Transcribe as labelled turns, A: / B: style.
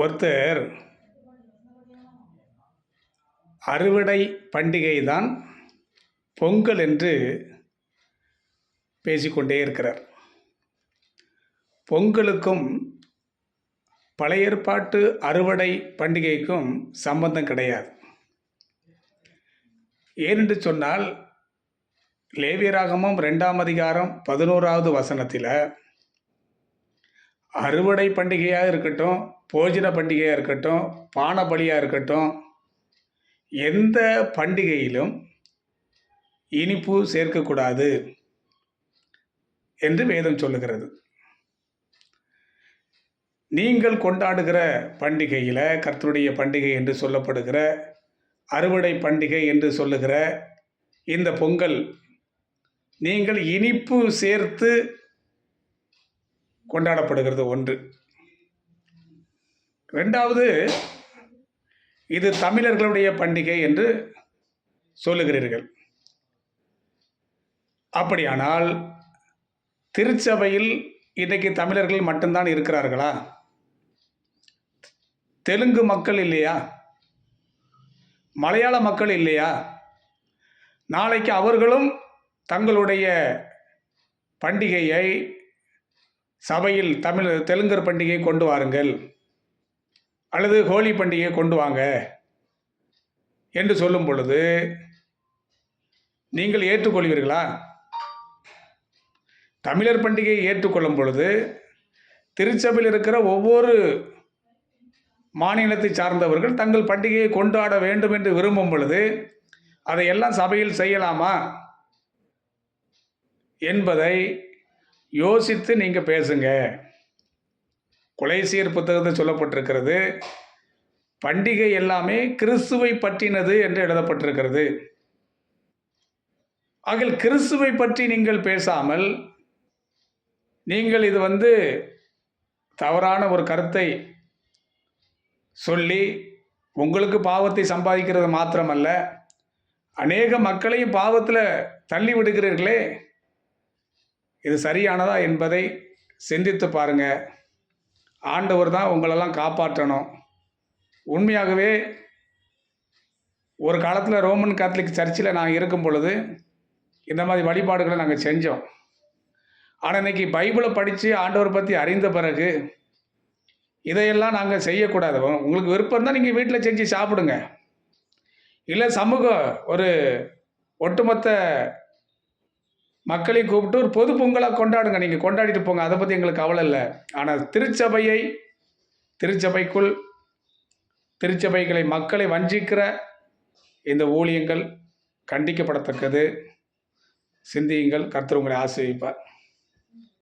A: ஒருத்தர் அறுவடை பண்டிகை தான் பொங்கல் என்று பேசிக்கொண்டே இருக்கிறார். பொங்கலுக்கும் பழைய ஏற்பாட்டு அறுவடை பண்டிகைக்கும் சம்பந்தம் கிடையாது. ஏனென்று சொன்னால் லேவியராகமும் ரெண்டாம் அதிகாரம் பதினோராவது வசனத்தில் அறுவடை பண்டிகையாக இருக்கட்டும் போஜன பண்டிகையாக இருக்கட்டும் பான பலியாக இருக்கட்டும் எந்த பண்டிகையிலும் இனிப்பு சேர்க்கக்கூடாது என்று வேதம் சொல்லுகிறது. நீங்கள் கொண்டாடுகிற பண்டிகையில் கர்த்தருடைய பண்டிகை என்று சொல்லப்படுகிற அறுவடை பண்டிகை என்று சொல்லுகிற இந்த பொங்கல் நீங்கள் இனிப்பு சேர்த்து கொண்டாடப்படுகிறது ஒன்று. ரெண்டாவது இது தமிழர்களுடைய பண்டிகை என்று சொல்லுகிறீர்கள். அப்படியானால் திருச்சபையில் இன்றைக்கு தமிழர்கள் மட்டும்தான் இருக்கிறார்களா? தெலுங்கு மக்கள் இல்லையா? மலையாள மக்கள் இல்லையா? நாளைக்கு அவர்களும் தங்களுடைய பண்டிகையை சபையில் தமிழ் தெலுங்கர் பண்டிகையை கொண்டு வாருங்கள். அல்லது ஹோலி பண்டிகையை கொண்டு வாங்க. என்று சொல்லும் பொழுது நீங்கள் ஏற்றுக்கொள்வீர்களா? தமிழர் பண்டிகையை ஏற்றுக்கொள்ளும் பொழுது திருச்சபையில் இருக்கிற ஒவ்வொரு மாநிலத்தை சார்ந்தவர்கள் தங்கள் பண்டிகையை கொண்டாட வேண்டும் என்று விரும்பும் பொழுது அதையெல்லாம் சபையில் செய்யலாமா? என்பதை யோசித்து நீங்கள் பேசுங்க. குலைசீர் புத்தகத்தில் சொல்லப்பட்டிருக்கிறது பண்டிகை எல்லாமே கிறிஸ்துவை பற்றினது என்று எழுதப்பட்டிருக்கிறது. ஆகில் கிறிஸ்துவை பற்றி நீங்கள் பேசாமல் நீங்கள் இது வந்து தவறான ஒரு கருத்தை சொல்லி உங்களுக்கு பாவத்தை சம்பாதிக்கிறது மாத்திரமல்ல அநேக மக்களையும் பாவத்தில் தள்ளி விடுகிறீர்களே. இது சரியானதா என்பதை சிந்தித்து பாருங்க. ஆண்டவர் தான் உங்களெல்லாம் காப்பாற்றணும். உண்மையாகவே ஒரு காலத்தில் ரோமன் கேத்தலிக் சர்ச்சில் நான் இருக்கும் பொழுது இந்த மாதிரி வழிபாடுகளை நாங்கள் செஞ்சோம். ஆனால் இன்னைக்கு பைபிளை படித்து ஆண்டவர் பற்றி அறிந்த பிறகு இதையெல்லாம் நாங்கள் செய்யக்கூடாது. உங்களுக்கு விருப்பம் தான் நீங்கள் வீட்டில் செஞ்சு சாப்பிடுங்க. இல்லை சமூகம் ஒரு ஒட்டுமொத்த மக்களை கூப்பிட்டு ஒரு பொது பொங்கலாக கொண்டாடுங்க. நீங்கள் கொண்டாடிட்டு போங்க. அதை பற்றி எங்களுக்கு கவலை இல்லை. ஆனால் திருச்சபையை திருச்சபைக்குள் திருச்சபைகளை மக்களை வஞ்சிக்கிற இந்த ஊழியங்கள் கண்டிக்கப்படத்தக்கது. சிந்தியுங்கள். கர்த்தர் உங்களை ஆசிரியப்பார்